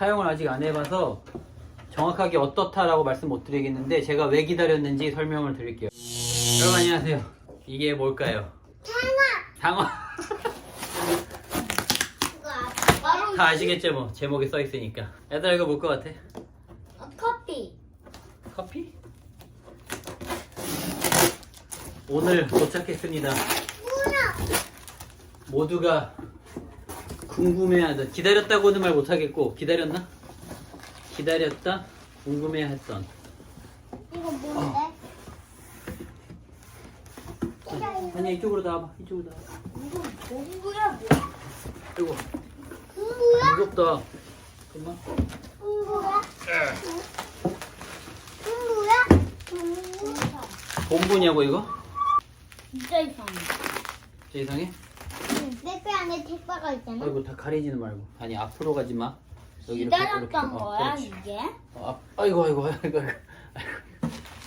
사용을 아직 안 해봐서 정확하게 어떻다라고 말씀 못 드리겠는데 제가 왜 기다렸는지 설명을 드릴게요. 여러분 안녕하세요. 이게 뭘까요? 상어. 바로 다 아시겠죠 뭐 제목에 써 있으니까. 얘들아 이거 뭘 것 같아? 커피. 커피? 오늘 도착했습니다. 뭐야? 모두가 궁금해하던 기다렸다고는 말 못하겠고 기다렸나? 기다렸다 궁금해했던 이거 뭔데? 아니야 이쪽으로 나와봐 이쪽으로 나와봐 이거 공부야 뭐야? 아이고 공부야? 무겁다 잠깐만 공부야? 공부야? 공부야? 본부냐고 이거? 진짜 이상해. 제 이상해? 내거 안에 책바가 있잖아. 아이고 다 가리지는 말고 아니 앞으로 가지 마 여기 이렇게, 기다렸던 이렇게. 어, 거야 그렇지. 이게? 어, 아, 아이고 아이고 아이고 아이고.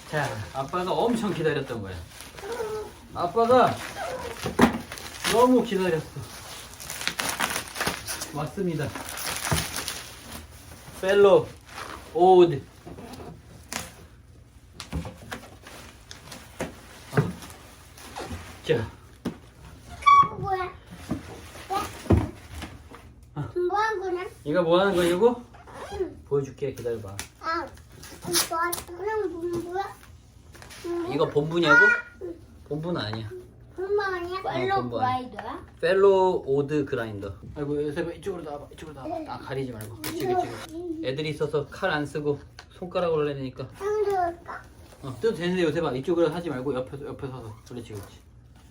자 아빠가 엄청 기다렸던 거야 아빠가 너무 기다렸어 왔습니다 펠로 오드 아. 자 뭐야? 아. 뭐 한 이거 뭐 하는 거야 이거? 보여줄게 기다려봐 아, 이거 그럼 뭐야? 이거 본부냐고? 본부는 아니야 본부 아니야? 어, 펠로 본부 아니야. 브라이드야? 펠로 오드 그라인더. 아이고 요새 이쪽으로 나와봐. 이쪽으로 나와봐. 아 가리지 말고. 그치 그치. 그치. 애들이 있어서 칼 안 쓰고 손가락으로 해야 되니까. 뜯을까? 어 뜯어도 되는데 요새 봐. 이쪽으로 하지 말고 옆에서 옆에 서서. 그렇지 그렇지.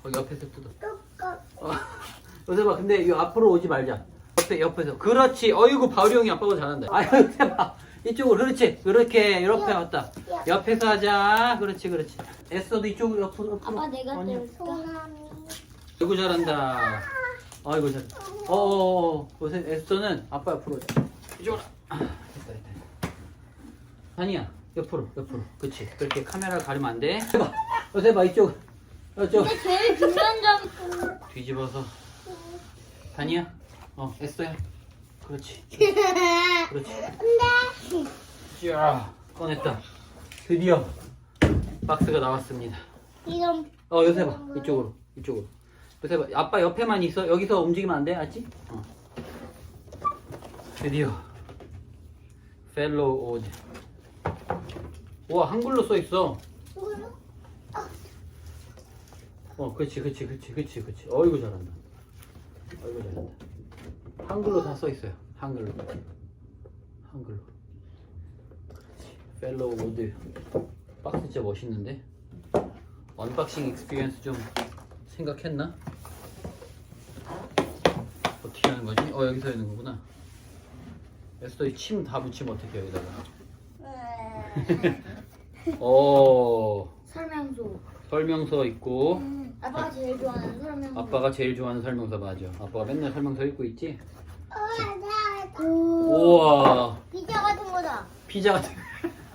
거기 옆에서 뜯어. 뜯까? 어. 요새 봐. 근데 이 앞으로 오지 말자. 옆에 옆에서. 그렇지. 어이구 바울이 형이 아빠보다 잘한다. 아유 요새 봐. 이쪽으로 그렇지. 그렇게 이렇게 왔다. 옆에서 하자. 그렇지 그렇지. 애써도 이쪽으로 옆으로 옆으로. 아빠 내가 아니야. 뜯을까? 아이고 잘한다. 아이고 잘. 어어어. 요새 에스터는 아빠 옆으로. 오자. 이쪽으로. 아, 됐다 됐다. 아니야. 옆으로 옆으로. 그렇지. 그렇게 카메라 가리면 안 돼. 해봐. 요새 봐 이쪽. 이쪽. 근데 제일 중요한 점이 뒤집어서. 다니야. 어 에스터야. 그렇지. 그렇지. 근데 자 꺼냈다. 드디어 박스가 나왔습니다. 이런 어 요새 봐 이쪽으로 이쪽으로 요새 봐 아빠 옆에만 있어 여기서 움직이면 안 돼 알지? 어. 드디어 펠로우 오드 우와 한글로 써 있어 뭐야? 어 그렇지 그렇지 그렇지 그렇지 그렇지 어이구 잘한다 어이구 잘한다 한글로 다 써 있어요. 한글로. 한글로. 펠로우 오드 박스 진짜 멋있는데? 언박싱 익스피리언스 좀 생각했나? 어떻게 하는 거지? 어 여기서 하는 거구나. 에스더 침다 붙이면 어떻게 여기다가. 어. 설명서. 설명서 있고. 음, 아빠가 제일 좋아하는 설명서. 아빠가 제일 좋아하는 설명서 맞아 아빠가 맨날 설명서 읽고 있지? 오. 우와 피자 같은 거다. 피자 같은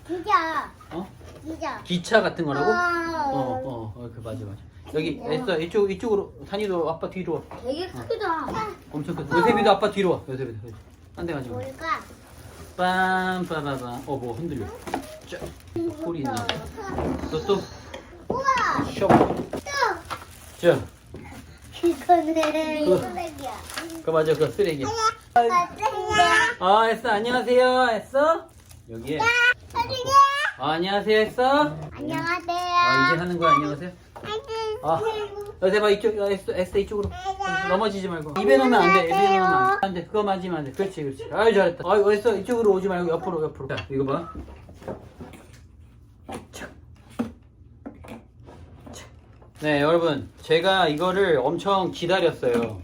피자. 어? 피자. 기차 같은 거라고? 아. 어 어 어, 그 맞아 맞아 여기 에스더 이쪽 이쪽으로 산이도 아빠 뒤로 와 되게 크다. 엄청 큰 요셉이도 아빠 뒤로 와 요셉이도 딴데 가지 마 뭘까? 빰빠바밤 어뭐 흔들려 쫙 소리 있나 또또 우와. 쇼 또. 자, 이거는 그- 쓰레기야. 그 맞아 그 쓰레기야 쓰레기야. 아 에스 안녕하세요. 에스 여기에. 쓰레기야. 아, 안녕하세요. 에스 안녕하세요. 아 이제 하는 거야. 안녕하세요. 아 요셉아 이쪽 아, 에스 에스 이쪽으로. 넘어지지 말고. 입에 넣으면 안 돼. 입에 넣으면 안 돼. 안 돼. 그거 맞으면 안 돼. 그렇지 그렇지. 아유 잘했다. 아유 에스 이쪽으로 오지 말고 옆으로 옆으로. 자 이거 봐. 착. 착. 네 여러분 제가 이거를 엄청 기다렸어요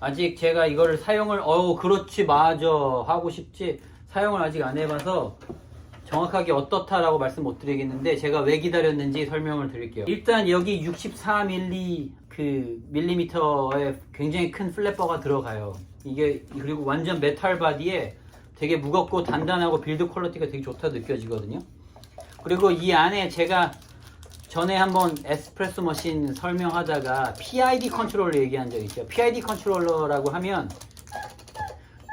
아직 제가 이거를 사용을 어우 그렇지 맞아 하고 싶지 사용을 아직 안 해봐서 정확하게 어떻다라고 말씀 못 드리겠는데 제가 왜 기다렸는지 설명을 드릴게요. 일단 여기 64mm 그 밀리미터의 굉장히 큰 플랫버가 들어가요. 이게 그리고 완전 메탈 바디에 되게 무겁고 단단하고 빌드 퀄리티가 되게 좋다 느껴지거든요. 그리고 이 안에 제가 전에 한번 에스프레소 머신 설명하다가 PID 컨트롤러 얘기한 적 있죠. PID 컨트롤러라고 하면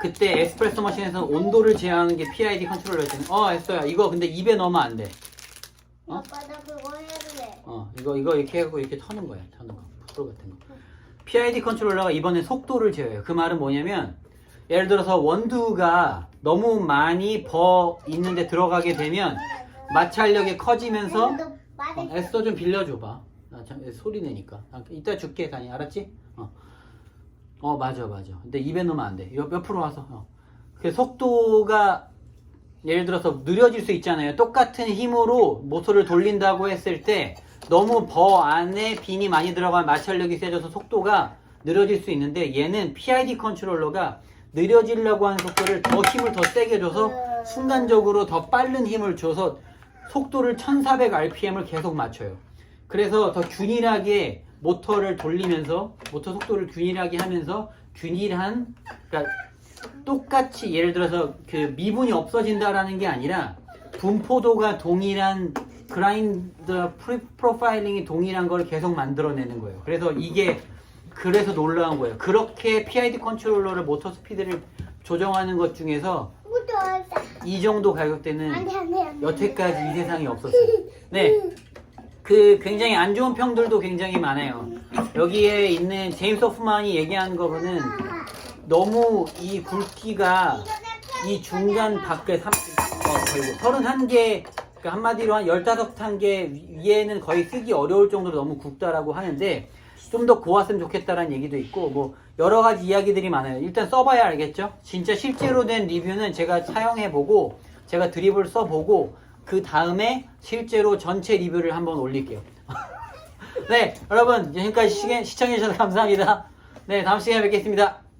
그때 에스프레소 머신에서는 온도를 제어하는 게 PID 컨트롤러였잖아. 어, 에스토야. 이거 근데 입에 넣으면 안 돼. 어? 아빠 나 그거 해볼래. 어, 이거 이거 이렇게 하고 이렇게 터는 거야. 터는 거. 프로 같은 거. PID 컨트롤러가 이번에 속도를 제어해요. 그 말은 뭐냐면 예를 들어서 원두가 너무 많이 버 있는데 들어가게 되면 마찰력이 커지면서 너 어, 말해. 에스터 좀 빌려줘봐. 나 참, 소리 내니까. 아, 이따 줄게, 다니. 알았지? 어. 어, 맞아, 맞아. 근데 입에 넣으면 안 돼. 옆, 옆으로 와서. 어. 그 속도가 예를 들어서 느려질 수 있잖아요. 똑같은 힘으로 모터를 돌린다고 했을 때 너무 버 안에 빈이 많이 들어가면 마찰력이 세져서 속도가 느려질 수 있는데 얘는 PID 컨트롤러가 느려지려고 하는 속도를 더 힘을 더 세게 줘서 순간적으로 더 빠른 힘을 줘서 속도를 1400rpm을 계속 맞춰요. 그래서 더 균일하게 모터를 돌리면서 모터 속도를 균일하게 하면서 균일한 그러니까 똑같이 예를 들어서 그 미분이 없어진다라는 게 아니라 분포도가 동일한 그라인드 프리- 프로파일링이 동일한 걸 계속 만들어내는 거예요. 그래서 이게 그래서 놀라운 거예요. 그렇게 PID 컨트롤러를 모터 스피드를 조정하는 것 중에서. 이 정도 가격대는. 여태까지 이 세상에 없었어요. 네. 그 굉장히 안 좋은 평들도 굉장히 많아요. 여기에 있는 제임스 호프만이 얘기하는 거는 너무 이 굵기가 이 중간 밖에 3, 어, 거의 31개, 그러니까 한마디로 한 15단계 위에는 거의 쓰기 어려울 정도로 너무 굵다라고 하는데 좀 더 고왔으면 좋겠다라는 얘기도 있고 뭐 여러 가지 이야기들이 많아요. 일단 써봐야 알겠죠? 진짜 실제로 된 리뷰는 제가 사용해보고 제가 드립을 써보고 그 다음에 실제로 전체 리뷰를 한번 올릴게요. 네, 여러분 시간, 시청해주셔서 감사합니다. 네, 다음 시간에 뵙겠습니다.